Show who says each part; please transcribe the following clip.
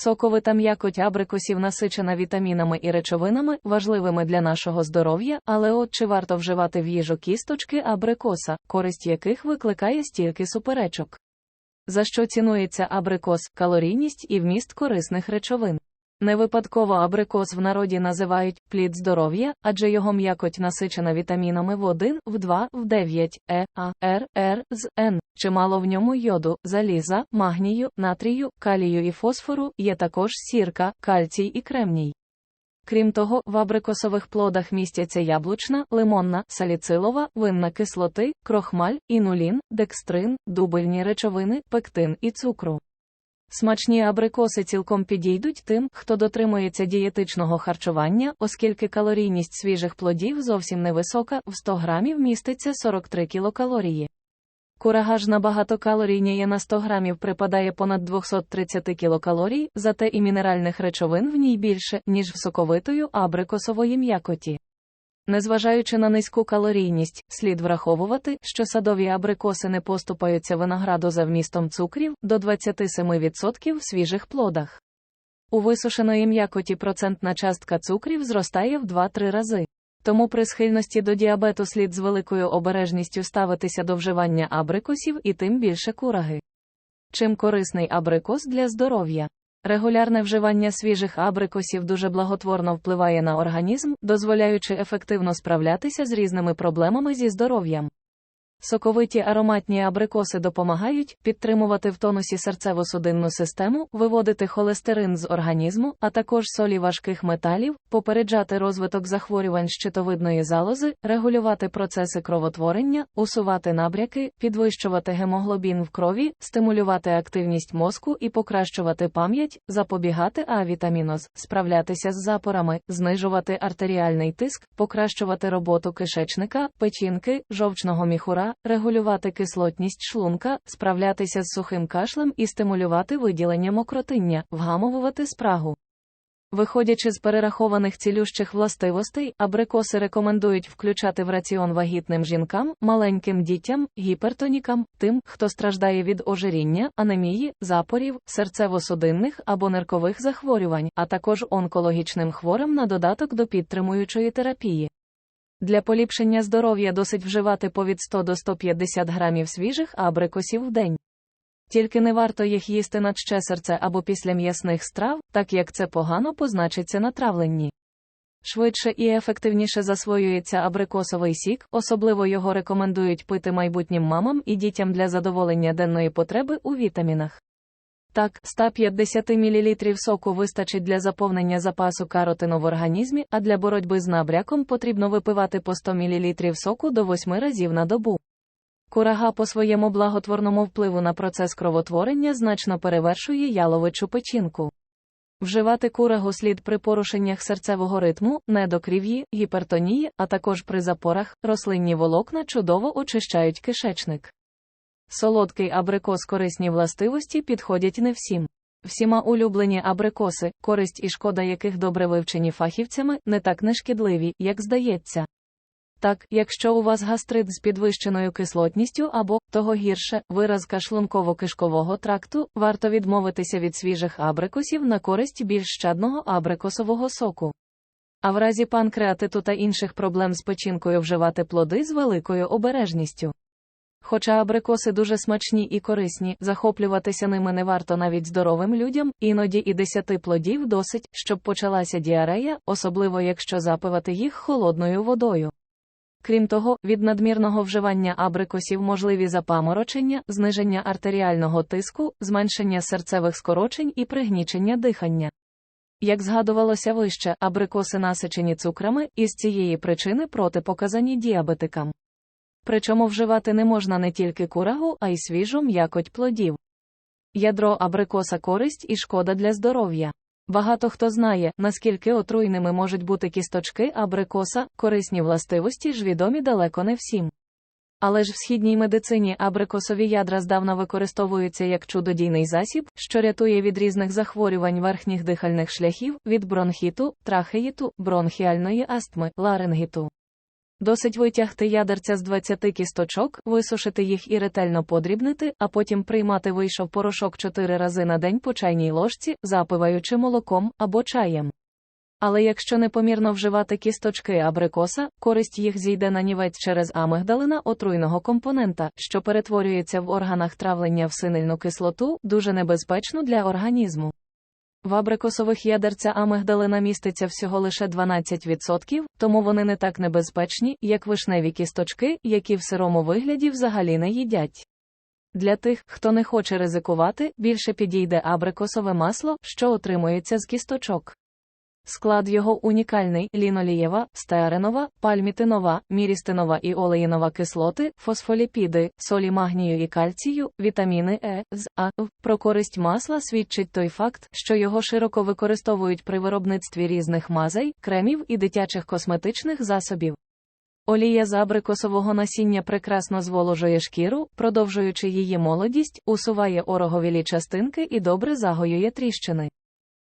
Speaker 1: Соковита м'якоть абрикосів насичена вітамінами і речовинами, важливими для нашого здоров'я, але от чи варто вживати в їжу кісточки абрикоса, користь яких викликає стільки суперечок. За що цінується абрикос, калорійність і вміст корисних речовин. Не випадково абрикос в народі називають плід здоров'я, адже його м'якоть насичена вітамінами в 1, в 2, в 9, Е, А, Р, Р, з Н. Чимало в ньому йоду, заліза, магнію, натрію, калію і фосфору, є також сірка, кальцій і кремній. Крім того, в абрикосових плодах містяться яблучна, лимонна, саліцилова, винна кислоти, крохмаль, інулін, декстрин, дубельні речовини, пектин і цукру. Смачні абрикоси цілком підійдуть тим, хто дотримується дієтичного харчування, оскільки калорійність свіжих плодів зовсім невисока, в 100 грамів міститься 43 кілокалорії. Курага ж набагато калорійніє на 100 грамів припадає понад 230 кілокалорій, зате і мінеральних речовин в ній більше, ніж в соковитою абрикосової м'якоті. Незважаючи на низьку калорійність, слід враховувати, що садові абрикоси не поступаються винограду за вмістом цукрів до 27% в свіжих плодах. У висушеної м'якоті процентна частка цукрів зростає в 2-3 рази. Тому при схильності до діабету слід з великою обережністю ставитися до вживання абрикосів і тим більше кураги. Чим корисний абрикос для здоров'я? Регулярне вживання свіжих абрикосів дуже благотворно впливає на організм, дозволяючи ефективно справлятися з різними проблемами зі здоров'ям. Соковиті ароматні абрикоси допомагають підтримувати в тонусі серцево-судинну систему, виводити холестерин з організму, а також солі важких металів, попереджати розвиток захворювань щитовидної залози, регулювати процеси кровотворення, усувати набряки, підвищувати гемоглобін в крові, стимулювати активність мозку і покращувати пам'ять, запобігати авітаміноз, справлятися з запорами, знижувати артеріальний тиск, покращувати роботу кишечника, печінки, жовчного міхура регулювати кислотність шлунка, справлятися з сухим кашлем і стимулювати виділення мокротиння, вгамовувати спрагу. Виходячи з перерахованих цілющих властивостей, абрикоси рекомендують включати в раціон вагітним жінкам, маленьким дітям, гіпертонікам, тим, хто страждає від ожиріння, анемії, запорів, серцево-судинних або ниркових захворювань, а також онкологічним хворим на додаток до підтримуючої терапії. Для поліпшення здоров'я досить вживати по від 100 до 150 грамів свіжих абрикосів в день. Тільки не варто їх їсти над щесерце або після м'ясних страв, так як це погано позначиться на травленні. Швидше і ефективніше засвоюється абрикосовий сік, особливо його рекомендують пити майбутнім мамам і дітям для задоволення денної потреби у вітамінах. Так, 150 мл соку вистачить для заповнення запасу каротину в організмі, а для боротьби з набряком потрібно випивати по 100 мл соку до 8 разів на добу. Курага по своєму благотворному впливу на процес кровотворення значно перевершує яловичу печінку. Вживати курагу слід при порушеннях серцевого ритму, недокрів'ї, гіпертонії, а також при запорах, рослинні волокна чудово очищають кишечник. Солодкий абрикос корисні властивості підходять не всім. Всіма улюблені абрикоси, користь і шкода яких добре вивчені фахівцями, не так нешкідливі, як здається. Так, якщо у вас гастрит з підвищеною кислотністю або, того гірше, виразка шлунково-кишкового тракту, варто відмовитися від свіжих абрикосів на користь більш щадного абрикосового соку. А в разі панкреатиту та інших проблем з печінкою вживати плоди з великою обережністю. Хоча абрикоси дуже смачні і корисні, захоплюватися ними не варто навіть здоровим людям, іноді і десяти плодів досить, щоб почалася діарея, особливо якщо запивати їх холодною водою. Крім того, від надмірного вживання абрикосів можливі запаморочення, зниження артеріального тиску, зменшення серцевих скорочень і пригнічення дихання. Як згадувалося вище, абрикоси насичені цукрами, і з цієї причини протипоказані діабетикам. Причому вживати не можна не тільки курагу, а й свіжу м'якоть плодів. Ядро абрикоса користь і шкода для здоров'я. Багато хто знає, наскільки отруйними можуть бути кісточки абрикоса, корисні властивості ж відомі далеко не всім. Але ж в східній медицині абрикосові ядра здавна використовуються як чудодійний засіб, що рятує від різних захворювань верхніх дихальних шляхів, від бронхіту, трахеїту, бронхіальної астми, ларингіту. Досить витягти ядерця з 20 кісточок, висушити їх і ретельно подрібнити, а потім приймати вийшов порошок 4 рази на день по чайній ложці, запиваючи молоком або чаєм. Але якщо непомірно вживати кісточки абрикоса, користь їх зійде на нівець через амигдалина отруйного компонента, що перетворюється в органах травлення в синильну кислоту, дуже небезпечну для організму. В абрикосових ядерця амигдалина міститься всього лише 12%, тому вони не так небезпечні, як вишневі кісточки, які в сирому вигляді взагалі не їдять. Для тих, хто не хоче ризикувати, більше підійде абрикосове масло, що отримується з кісточок. Склад його унікальний лінолієва, стеаринова, пальмітинова, мірістинова і олеїнова кислоти, фосфоліпіди, солі магнію і кальцію, вітаміни Е, з А. Про користь масла свідчить той факт, що його широко використовують при виробництві різних мазей, кремів і дитячих косметичних засобів. Олія з абрикосового насіння прекрасно зволожує шкіру, продовжуючи її молодість, усуває ороговілі частинки і добре загоює тріщини.